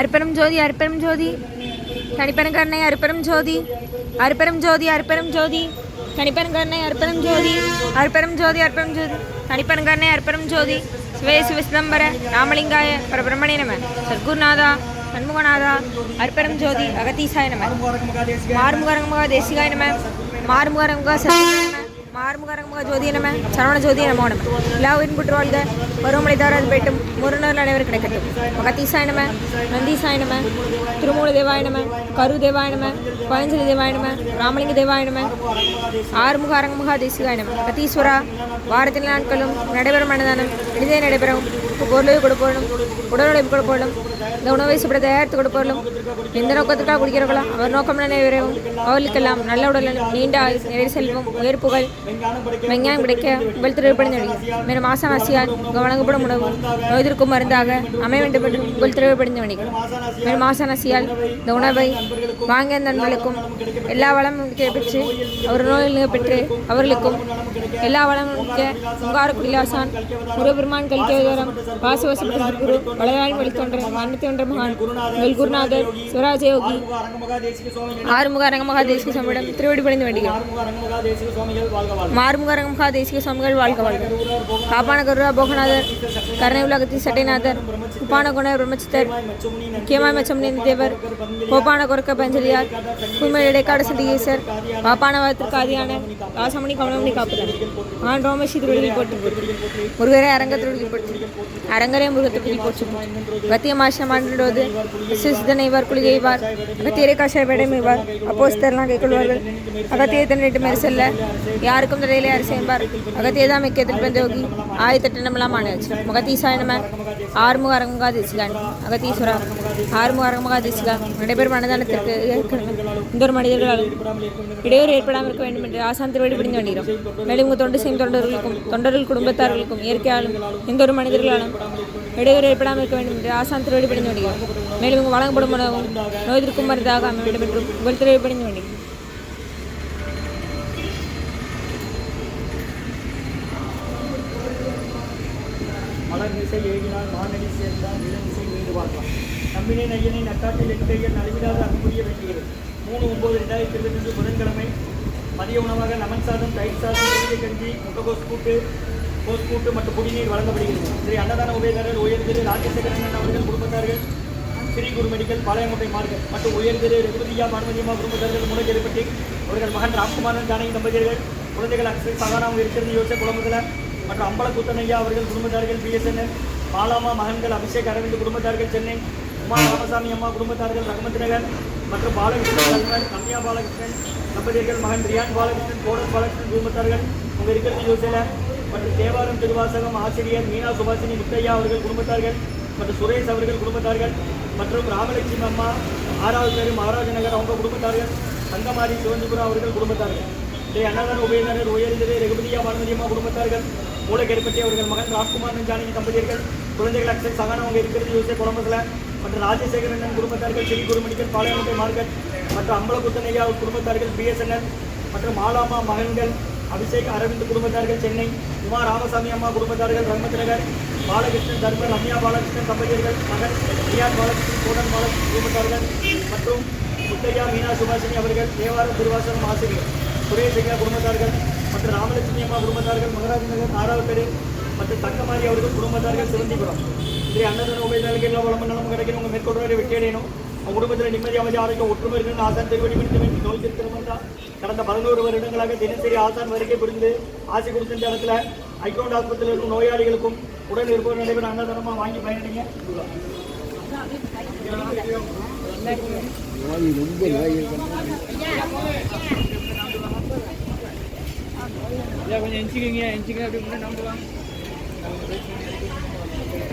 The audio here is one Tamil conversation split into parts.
அற்பரம் ஜோதி அற்பரம் ஜோதி. தனிப்பெரும் கருணை அற்பரம் ஜோதி. அற்பரம் ஜோதி அற்பரம் ஜோதி. தனிப்பெரும் கருணை அற்பரம் ஜோதி. அற்பரம் ஜோதி அற்பரம் ஜோதி. தனிப்பெரும் கருணை அற்பரம் ஜோதி. சிவே சிவ சிதம்பர ராமலிங்காய பரபிரமணே நம. சத்குருநாதா சண்முகநாதா அற்பரம் ஜோதி அகத்தீசாய நம. மாறுமுகரங்கமுக தேசிகாய நம. மாறுமுகரங்கமுக சத்குருநாய நம. மாறுமுகரங்கமுக ஜோதி நம சரவண ஜோதி நமோ நம எல்லா உயிரும் புற்று வாழ்க பருவமழை தாராது போயிட்டும் முருணர் அனைவரும் கிடைக்கட்டும். மகத்தீசாய நம நந்தீசாய நம திருமூல தேவாய நம கரு தேவாயணம பழஞ்சலி ராமலிங்க தேவாயணம ஆறுமுக அரங்கமுக தேசிகாயணம் நம. கத்தீஸ்வரா வாரத்தில் நாட்களும் நடைபெறும் அன்னதானம். இனிதே நடைபெறும். பொருளை கொடுப்போலும் உடல் உழைப்பு கொடுப்போலும் இந்த உணவை சாப்பிட தயாரித்து கொடுப்போலும் எந்த நோக்கத்துக்காக குடிக்கிறவர்களோ அவர் நோக்கம் நிறைவேறவும் அவர்களுக்கெல்லாம் நல்ல உடலும் நீண்ட ஆயுள் நிறை செல்வம் உயர் புகழ் விஞ்ஞானம் கிடைக்க உங்கள் திருவிழப்படைந்து வணிகம் மேலும் மாசம் ஆசியால் வழங்கப்படும் உணவு நோய்திற்கும் மருந்தாக அமைய வேண்டும் என்று உங்கள் திருவிழப்படைந்து வணிகம் மேலும் மாசனாசியால் இந்த உணவை வாங்கிய நண்பர்களுக்கும். எல்லா வளமும் பெற்று அவர் நோயில் பெற்று அவர்களுக்கும் எல்லா வளமும் உங்கார குடிலாசான் முருகபெருமான் கல்கேவரம் வாசவசப்பட்ட குரு வளராளி வழித்தொன்ற மரணத்தை ஒன்ற மகான் உங்கள் குருநாதர் சிவராஜ யோகி ஆறுமுக அரங்கமகா தேசிக சுவாமியிடம் திருவடி பணிந்து வேண்டுகிறோம் மாறுமுக அரங்கமகா தேசிக சுவாமிகள் வாழ்க வாழ்க. காப்பான கருரா போகநாதர் கருணை உலகத்தி சட்டைநாதர் உப்பான குண பிரம்மச்சித்தர் முக்கியமாய் மச்சம் தேவர் கோப்பான கொரக்க பஞ்சலியார் குமர் இடைக்காடு சண்டிகேசர் பாப்பான வாத்திற்கு ஆதியான ராசமணி கமலமணி காப்புதன் ஆன் ரோமேஷி திருவடியில் போட்டு முருகரே அரங்க திருவடியில் போட்டு அரங்கரே முருகத்துக்குடி போச்சு கத்திய மாஷம் ஆண்டோது சிசுதனைவார் குளிகைவார் அகத்தியரை காஷாய விடமைவார் அப்போஸ்தர்லாம் கைக்கொள்வார்கள் அகத்தியை தன்னிட்டு மேல் செல்ல யாருக்கும் தடையிலே யார் செய்வார் அகத்தியை தான் மிக்கத்தில் பந்தோகி ஆயத்தட்டு நம்மளாம் ஆனாச்சு முகத்தீசாய் நம்ம ஆறுமுக அரங்கமுகா தேசிகான் அகத்தீஸ்வரா. ஆறுமுக அரங்கமுகா நிறைய பேர் மனதான ஏற்கனவே இந்த ஒரு மனிதர்களாலும் இடையூறு ஏற்படாமல் இருக்க வேண்டும் என்று ஆசான் திருவடி பிடிந்து வேண்டுகிறோம் மேலும் உங்கள் தொண்டு செய்யும் தொண்டர்களுக்கும் தொண்டர்கள் குடும்பத்தார்களுக்கும் இயற்கையாலும் எந்த ஒரு மனிதர்களாலும் இடையூறு ஏற்படாமல் இருக்க வேண்டும் என்று ஆசான் திருவடி பிடிந்து வேண்டுகிறோம் மேலும் உங்கள் வழங்கப்படும் உணவும் நோய்திருக்கும் மருந்தாக அமைய வேண்டும் என்றும் உங்கள் திருவடி பிடிந்து வேண்டுகிறோம் மலர் மிசை எழுதினால் மானடி சேர்ந்தால் இளமிசை மீண்டு பார்க்கலாம் நம்பினை நையனை நட்டாட்டில் எண்கையில் நலிவிடாத அன்புரிய வேண்டுகிறது மூணு ஒன்பது ரெண்டாயிரத்தி இருபத்தி இருபத்தஞ்சு புதன்கிழமை மதிய உணவாக லெமன் சாதம் தயிர் சாதம் எளிய கஞ்சி முட்டகோஸ் கூட்டு கோஸ் கூட்டு மற்றும் குடிநீர் வழங்கப்படுகிறது. ஸ்ரீ அன்னதான உபயதாரர் உயர்ந்திரு ராஜசேகரன் அவர்கள் குடும்பத்தார்கள் ஸ்ரீ குரு மெடிக்கல் பாளையமுட்டை மார்க்கெட் மற்றும் உயர்திரு ரெகுதியா பானுமதியம்மா குடும்பத்தார்கள் முனைஜெருப்பட்டி அவர்கள் மகன் ராம்குமாரன் ஜானகி தம்பதியர்கள் குழந்தைகள் அக்ஷய் சகாராம் இருக்கிறது யோசை குளமுதல மற்றும் அம்பலக்குத்தனையா அவர்கள் குடும்பத்தார்கள் பிஎஸ்என்எல் பாலாமா மகன்கள் அபிஷேக் அரவிந்த் குடும்பத்தார்கள் சென்னை குமார் ராமசாமி அம்மா குடும்பத்தார்கள் ரகுமத் மற்றும் பாலகிருஷ்ணன் கல்வன் கம்யா பாலகிருஷ்ணன் தம்பதியர்கள் மகன் ரியான் பாலகிருஷ்ணன் கோடல் பாலகிருஷ்ணன் குடும்பத்தார்கள் உங்க இருக்கிறது யோசில மற்றும் தேவாரம் திருவாசகம் ஆசிரியர் மீனா சுபாஷினி முத்தையா அவர்கள் குடும்பத்தார்கள் மற்றும் சுரேஷ் அவர்கள் குடும்பத்தார்கள் மற்றும் ராமலட்சுமி அம்மா ஆறாவது பேர் மகாராஜ நகர் அவங்க குடும்பத்தார்கள் தங்கமாரி சிவந்திபுரா அவர்கள் குடும்பத்தார்கள். இன்றைய அன்னதான உபயநகர் உயர்ந்தது ரகுபதியா பானுமதியம்மா குடும்பத்தார்கள் மூலக்கேற்பட்டி அவர்கள் மகன் ராஜ்குமார் ஜானகி தம்பதியர்கள் குழந்தைகள் அக்ஷய் சகான அவங்க இருக்கிறது யோசிய குடும்பத்தில் மற்றும் ராஜசேகரன் குடும்பத்தார்கள் ஸ்ரீ குருமணிக்கல் பாளையமுட்டை மார்கள் மற்றும் அம்பலகுத்தனையா குடும்பத்தார்கள் பிஎஸ்என்எல் மற்றும் ஆலாமா மகன்கள் அபிஷேக் அரவிந்த் குடும்பத்தார்கள் சென்னை உமா ராமசாமி அம்மா குடும்பத்தார்கள் ரங்கத் நகர் பாலகிருஷ்ணன் தர்மர் ரம்யா பாலகிருஷ்ணன் தம்பதியர்கள் மகன் ரியான் பாலகிருஷ்ணன் கோடன் பாலகிருஷ்ணன் குடும்பத்தார்கள் மற்றும் முத்தையா மீனா சுபாஷினி அவர்கள் தேவாரம் திருவாசனம் ஆசிரியர் சுரேஷ் ஐயா குடும்பத்தார்கள் மற்றும் ராமலட்சுமி அம்மா குடும்பத்தார்கள் மகராஜ் நகர் ஆறாவது பேரு மற்றும் தங்கமாரி அவர்கள் குடும்பத்தார்கள் சிவந்திபுரம். சரி அன்னதான உபயோகிகளுக்கு எல்லா வளமும் நலமும் கிடைக்கணும்? உங்கள் மேற்கொள்வரை வெற்றியடையணும் உங்கள் குடும்பத்தில் நிம்மதி அமைதி ஆரோக்கியம் ஒற்றுமை இருக்கணும் ஆசான் திருவடி பிடித்து வேண்டி நோய் திருத்திருமன்றா கடந்த பதினோரு வருடங்களாக தினசரி ஆசான் வருகை புரிந்து ஆசை கொடுத்த இடத்துல ஐக்ரௌண்ட் ஆஸ்பத்திரியில் இருக்கும் நோயாளிகளுக்கும் உடல் இருப்பவர் நடைபெற அன்னதானமாக வாங்கி பயனடைங்க. கொஞ்சம் எஞ்சிக்கிங்க எஞ்சிக்க அப்படி நம்பலாம்.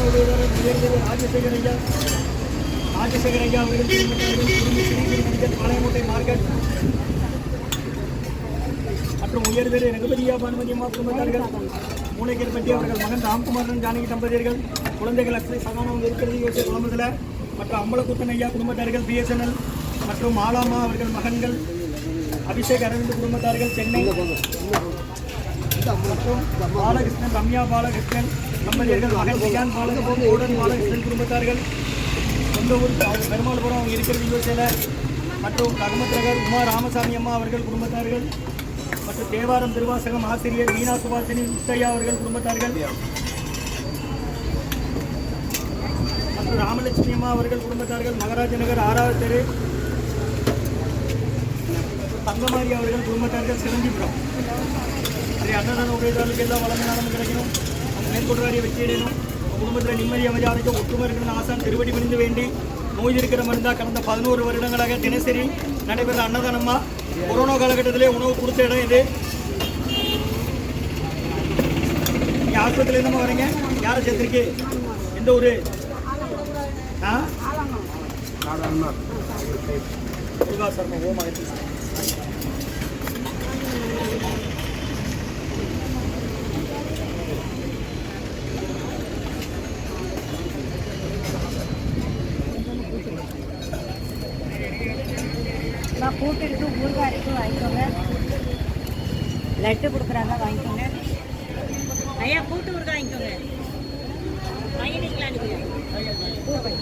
ராஜசேகர் ஐயா ராஜசேகர் ஐயா அவர்கள் பாளையங்கோட்டை மார்க்கெட் மற்றும் உயர்திரு ரகுபதியா பானுமதி குடும்பத்தார்கள் மூளைக்கேற்பட்டி அவர்கள் மகன் ராம்குமாரன் ஜானகி தம்பதியர்கள் குழந்தைகள் அக்ஷய் சகானம் இருக்கிறது குழம்புல மற்றும் அம்பலக்குத்தன் ஐயா குடும்பத்தார்கள் பிஎஸ்என்எல் மற்றும் மாலாமா அவர்கள் மகன்கள் அபிஷேக் அரவிந்த் குடும்பத்தார்கள் சென்னை. மற்றும் பாலகிருஷ்ணன் ரம்யா பாலகிருஷ்ணன் நம்மளியர்கள் மகன் விகான் பாலகிருஷ்ணன் ஓடன் பாலகிருஷ்ணன் குடும்பத்தார்கள். சொந்த ஊர் பெருமாள் பெருமாள்புரம் அவங்க இருக்கிறது யோசியில் மற்றும் ரகுமத் உமா ராமசாமி அம்மா அவர்கள் குடும்பத்தார்கள். மற்றும் தேவாரம் திருவாசகம் ஆசிரியர் மீனா சுபாஷினி முத்தையா அவர்கள் குடும்பத்தார்கள். மற்றும் ராமலட்சுமி அம்மா அவர்கள் குடும்பத்தார்கள் மகாராஜ நகர் ஆறாவது தெரு தங்கமாரி அவர்கள் குடும்பத்தார்கள் சிரஞ்சிபுரம். சரி அண்ணன் உடையதாளுக்கு எல்லாம் வளமையானது கிடைக்கணும் அந்த மேற்கொள்றாரியை வெற்றியிடணும் குடும்பத்தில் நிம்மதி அமைதி அனைத்து ஒற்றுமை இருக்கணும் ஆசான் திருவடி பணிந்து வேண்டி நோய் இருக்கிற மருந்தா கடந்த பதினோரு வருடங்களாக தினசரி நடைபெற அன்னதானமா கொரோனா காலகட்டத்திலே உணவு கொடுத்த இடம் இது நீங்க ஆஸ்பத்திரியில இருந்து வரீங்க யாரை சேர்த்திருக்கு எந்த ஊரு ஆ ஓம் ஆயிரத்தி கூட்டு இருக்கு ஊறுகாய் இருக்கு வாங்கிக்கோங்க லட்டு கொடுக்குறாங்க வாங்கிக்கோங்க ஐயா கூட்டு ஊறுகாய் வாங்கிக்கோங்க வாங்கிட்டீங்களா நீங்க? ஊறுகாய்.